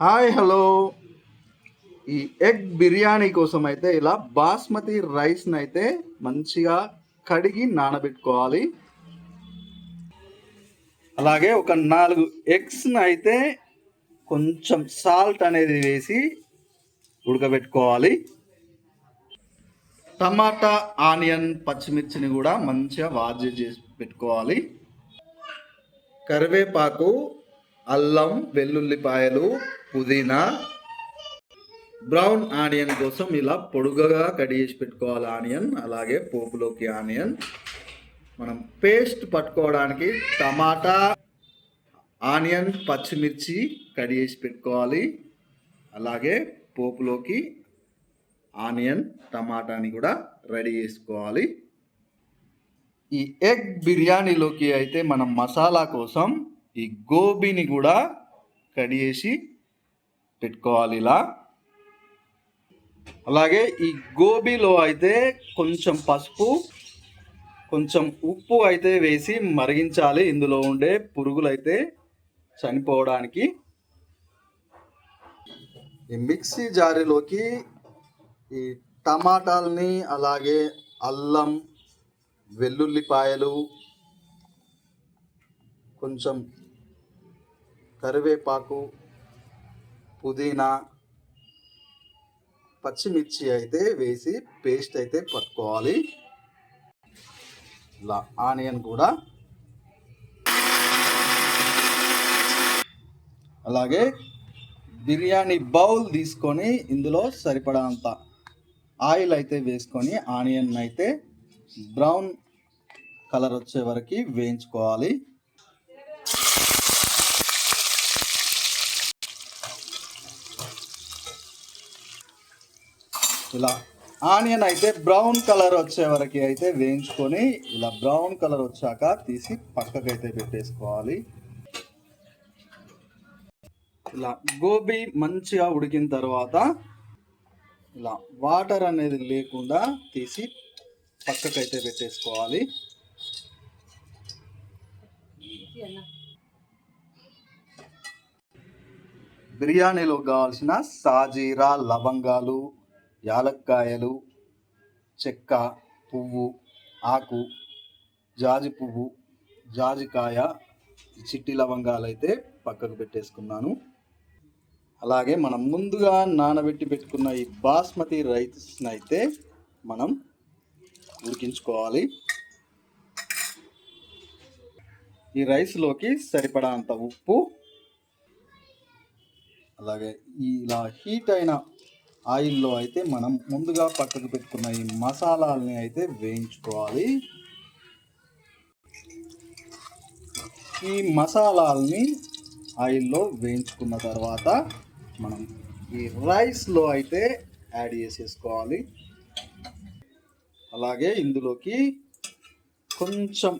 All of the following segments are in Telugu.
Hi hello. ఈ ఎగ్ బిర్యానీ కోసం అయితే ఇలా బాస్మతి రైస్ని అయితే మంచిగా కడిగి నానబెట్టుకోవాలి. అలాగే ఒక నాలుగు ఎగ్స్ని అయితే కొంచెం సాల్ట్ అనేది వేసి ఉడకబెట్టుకోవాలి. టమాటా ఆనియన్ పచ్చిమిర్చిని కూడా మంచిగా వాజీ చేసి పెట్టుకోవాలి. కరివేపాకు అల్లం వెల్లుల్లిపాయలు పుదీనా బ్రౌన్ ఆనియన్ కోసం ఇలా పొడుగగా కట్ చేసి పెట్టుకోవాలి ఆనియన్ అలాగే పోపులోకి ఆనియన్. మనం పేస్ట్ పట్టుకోవడానికి టమాటా ఆనియన్ పచ్చిమిర్చి కట్ చేసి పెట్టుకోవాలి. అలాగే పోపులోకి ఆనియన్ టమాటాని కూడా రెడీ చేసుకోవాలి. ఈ ఎగ్ బిర్యానీలోకి అయితే మనం మసాలా కోసం ఈ గోబీని కూడా కడిగేసి పెట్టుకోవాలి ఇలా. అలాగే ఈ గోబీలో అయితే కొంచెం పసుపు కొంచెం ఉప్పు అయితే వేసి మరిగించాలి. ఇందులో ఉండే పురుగులు అయితే చనిపోవడానికి. ఈ మిక్సీ జారీలోకి ఈ టమాటాలని అలాగే అల్లం వెల్లుల్లిపాయలు కొంచెం కరివేపాకు పుదీనా పచ్చిమిర్చి అయితే వేసి పేస్ట్ అయితే పట్టుకోవాలి. ఇలా ఆనియన్ కూడా. అలాగే బిర్యానీ బౌల్ తీసుకొని ఇందులో సరిపడంత ఆయిల్ అయితే వేసుకొని ఆనియన్ అయితే బ్రౌన్ కలర్ వచ్చే వరకు వేయించుకోవాలి. ఇలా ఆనియన్ అయితే బ్రౌన్ కలర్ వచ్చే వరకు అయితే వేయించుకొని ఇలా బ్రౌన్ కలర్ వచ్చాక తీసి పక్కకు అయితే పెట్టేసుకోవాలి. ఇలా గోబీ మంచిగా ఉడికిన తర్వాత ఇలా వాటర్ అనేది లేకుండా తీసి పక్కకైతే పెట్టేసుకోవాలి. బిర్యానీలో కావాల్సిన సాజీరా లవంగాలు యాలక్కాయలు చెక్క పువ్వు ఆకు జాజి పువ్వు జాజికాయ చిట్టి లవంగాలు అయితే పక్కకు పెట్టేసుకున్నాను. అలాగే మనం ముందుగా నానబెట్టి పెట్టుకున్న ఈ బాస్మతి రైస్ని అయితే మనం ఉడికించుకోవాలి. ఈ రైస్లోకి సరిపడా అంత ఉప్పు అలాగే ఈ ఇలా హీట్ అయిన ఆయిల్లో అయితే మనం ముందుగా పక్కకు పెట్టుకున్న ఈ మసాలాలని అయితే వేయించుకోవాలి. ఈ మసాలాలని ఆయిల్లో వేయించుకున్న తర్వాత మనం ఈ రైస్లో అయితే యాడ్ చేసేసుకోవాలి. అలాగే ఇందులోకి కొంచెం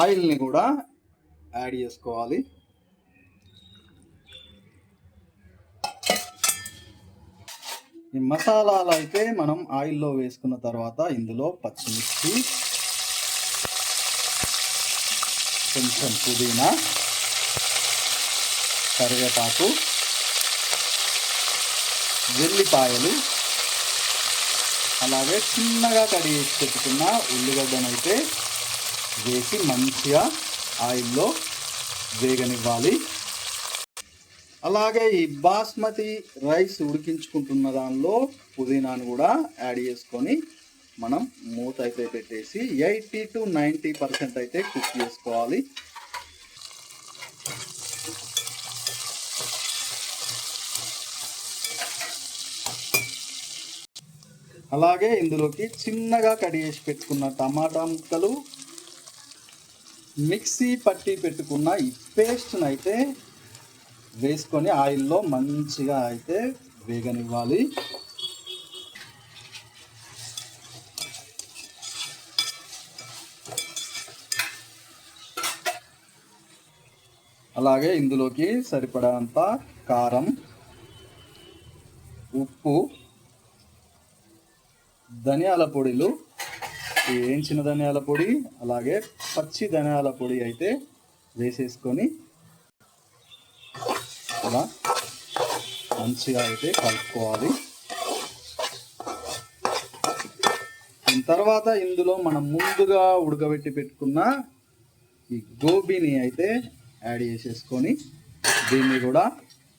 ఆయిల్ని కూడా యాడ్ చేసుకోవాలి. ఈ మసాలాలు అయితే మనం ఆయిల్లో వేసుకున్న తర్వాత ఇందులో పచ్చిమిర్చి కొంచెం పుదీనా కరివేపాకు వెల్లిపాయలు అలాగే చిన్నగా కడిగి పెట్టుకున్న ఉల్లిగడ్డను అయితే వేసి మంచిగా ఆయిల్లో వేగనివ్వాలి. అలాగే ఈ బాస్మతి రైస్ ఉడికించుకుంటున్న దానిలో పుదీనాను కూడా యాడ్ చేసుకొని మనం మూత అయితే పెట్టేసి ఎయిటీ టు నైంటీ పర్సెంట్ అయితే కుక్ చేసుకోవాలి. అలాగే ఇందులోకి చిన్నగా కట్ చేసి పెట్టుకున్న టమాటా ముక్కలు మిక్సీ పట్టి పెట్టుకున్న ఈ పేస్ట్ని అయితే వేసుకొని ఆయిల్లో మంచిగా అయితే వేగనివ్వాలి. అలాగే ఇందులోకి సరిపడంత కారం ఉప్పు ధనియాల పొడిలు వేయించిన ధనియాల పొడి అలాగే పచ్చి ధనియాల పొడి అయితే వేసేసుకొని ఇలా మంచిగా అయితే కలుపుకోవాలి. దీని తర్వాత ఇందులో మనం ముందుగా ఉడకబెట్టి పెట్టుకున్న ఈ గోబీని అయితే యాడ్ చేసేసుకొని దీన్ని కూడా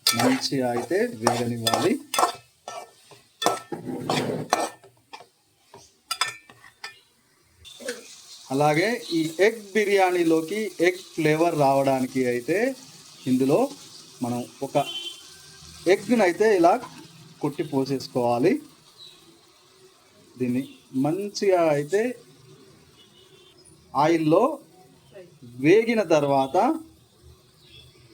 మంచిగా అయితే వేగనివ్వాలి. అలాగే ఈ ఎగ్ బిర్యానీలోకి ఎగ్ ఫ్లేవర్ రావడానికి అయితే ఇందులో మనం ఒక ఎగ్ని అయితే ఇలా కొట్టి పోసేసుకోవాలి. దీన్ని మంచిగా అయితే ఆయిల్లో వేగిన తర్వాత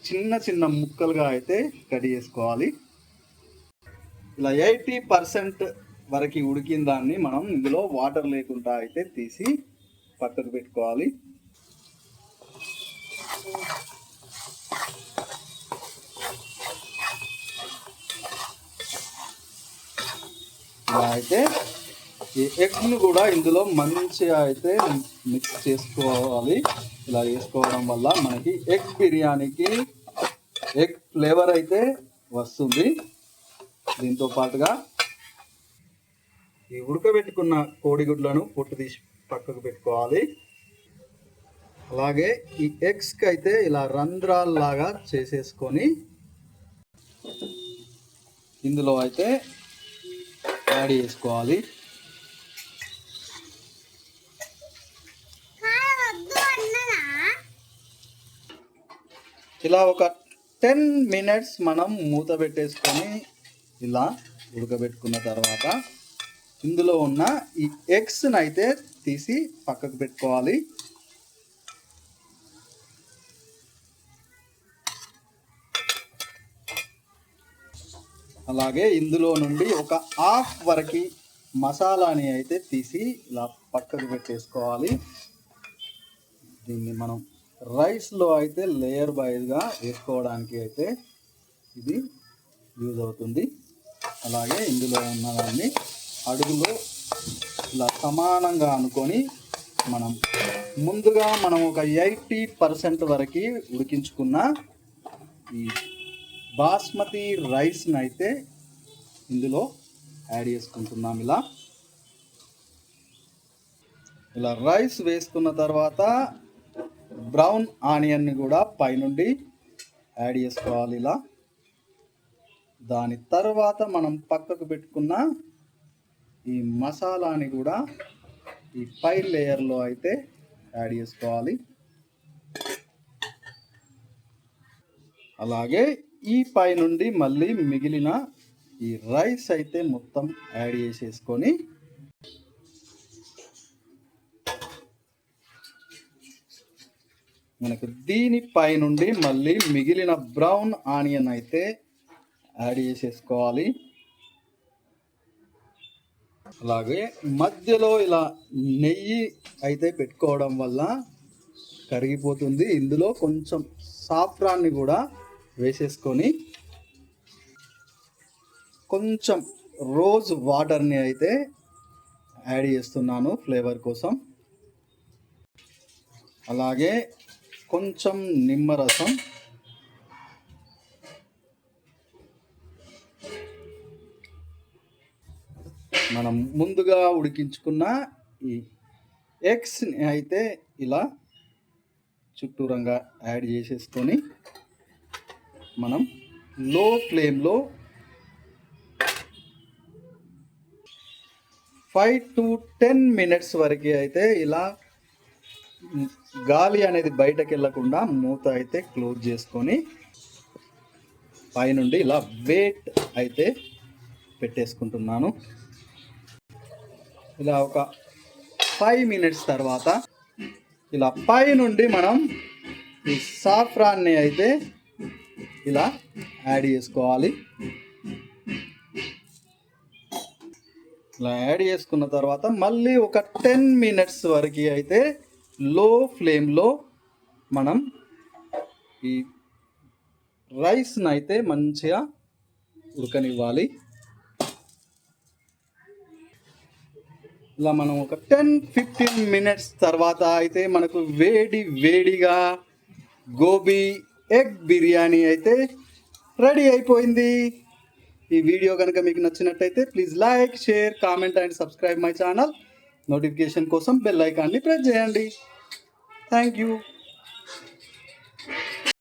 చిన్న చిన్న ముక్కలుగా అయితే కట్ చేసుకోవాలి. ఇలా ఎయిటీ పర్సెంట్ వరకు ఉడికిన దాన్ని మనం ఇందులో వాటర్ లేకుండా అయితే తీసి పక్కకు పెట్టుకోవాలి. ఇలా అయితే ఈ ఎగ్ను కూడా ఇందులో మంచిగా అయితే మిక్స్ చేసుకోవాలి. ఇలా వేసుకోవడం వల్ల మనకి ఎగ్ బిర్యానీకి ఎగ్ ఫ్లేవర్ అయితే వస్తుంది. దీంతో పాటుగా ఈ ఉడకబెట్టుకున్న కోడిగుడ్లను పొట్టు తీసి పక్కకు పెట్టుకోవాలి. అలాగే ఈ ఎగ్స్కి అయితే ఇలా రంధ్రాల్లాగా చేసేసుకొని ఇందులో అయితే యాడ్ చేసుకోవాలి. ఇలా ఒక టెన్ మినిట్స్ మనం మూత పెట్టేసుకొని ఇలా ఉడకబెట్టుకున్న తర్వాత ఇందులో ఉన్న ఈ ఎగ్స్ని అయితే తీసి పక్కకు పెట్టుకోవాలి. అలాగే ఇందులో నుండి ఒక హాఫ్ వరకు మసాలాని అయితే తీసి ఇలా పక్కకు పెట్టేసుకోవాలి. దీన్ని మనం రైస్లో అయితే లేయర్ వైజ్గా వేసుకోవడానికి అయితే ఇది యూజ్ అవుతుంది. అలాగే ఇందులో ఉన్నదాన్ని అడుగులో ఇలా సమానంగా అనుకొని మనం ముందుగా మనం ఒక ఎయిటీ పర్సెంట్ వరకు ఉడికించుకున్న ఈ బాస్మతి రైస్ని అయితే ఇందులో యాడ్ చేసుకుంటున్నాం ఇలా. ఇలా రైస్ వేసుకున్న తర్వాత బ్రౌన్ ఆనియన్ని కూడా పైనుండి యాడ్ చేసుకోవాలి ఇలా. దాని తర్వాత మనం పక్కకు పెట్టుకున్న ఈ మసాలాని కూడా ఈ పై లేయర్లో అయితే యాడ్ చేసుకోవాలి. అలాగే ఈ పై నుండి మళ్ళీ మిగిలిన ఈ రైస్ అయితే మొత్తం యాడ్ చేసేసుకొని మనకు దీనిపై నుండి మళ్ళీ మిగిలిన బ్రౌన్ ఆనియన్ అయితే యాడ్ చేసేసుకోవాలి. అలాగే మధ్యలో ఇలా నెయ్యి అయితే పెట్టుకోవడం వల్ల కరిగిపోతుంది. ఇందులో కొంచెం సాఫ్రాన్ని కూడా వేసేసుకొని కొంచెం రోజ్ వాటర్ని అయితే యాడ్ చేస్తున్నాను ఫ్లేవర్ కోసం. అలాగే కొంచెం నిమ్మరసం. మనం ముందుగా ఉడికించుకున్న ఈ ఎగ్స్ని అయితే ఇలా చుట్టూరంగా యాడ్ చేసేసుకొని మనం లో ఫ్లేమ్లో ఫైవ్ టు టెన్ మినిట్స్ వరకు అయితే ఇలా గాలి అనేది బయటకు వెళ్ళకుండా మూత అయితే క్లోజ్ చేసుకొని పైనుండి ఇలా వెయిట్ అయితే పెట్టేసుకుంటున్నాను. ఇలా ఒక ఫైవ్ మినిట్స్ తర్వాత ఇలా పై నుండి మనం ఈ సాఫ్రాన్ని అయితే ఇలా యాడ్ చేసుకోవాలి. ఇలా యాడ్ చేసుకున్న తర్వాత మళ్ళీ ఒక టెన్ మినిట్స్ వరకు అయితే లో ఫ్లేమ్లో మనం ఈ రైస్ని అయితే మంచిగా ఉడకనివ్వాలి. ఇలా మనం ఒక టెన్ ఫిఫ్టీన్ మినిట్స్ తర్వాత అయితే మనకు వేడి వేడిగా గోబీ ఎగ్ బిర్యానీ అయితే రెడీ అయిపోయింది. ఈ వీడియో కనుక మీకు నచ్చినట్టయితే please like share comment and subscribe my channel. Notification కోసం బెల్ ఐకాన్ని ప్రెస్ చేయండి. Thank you.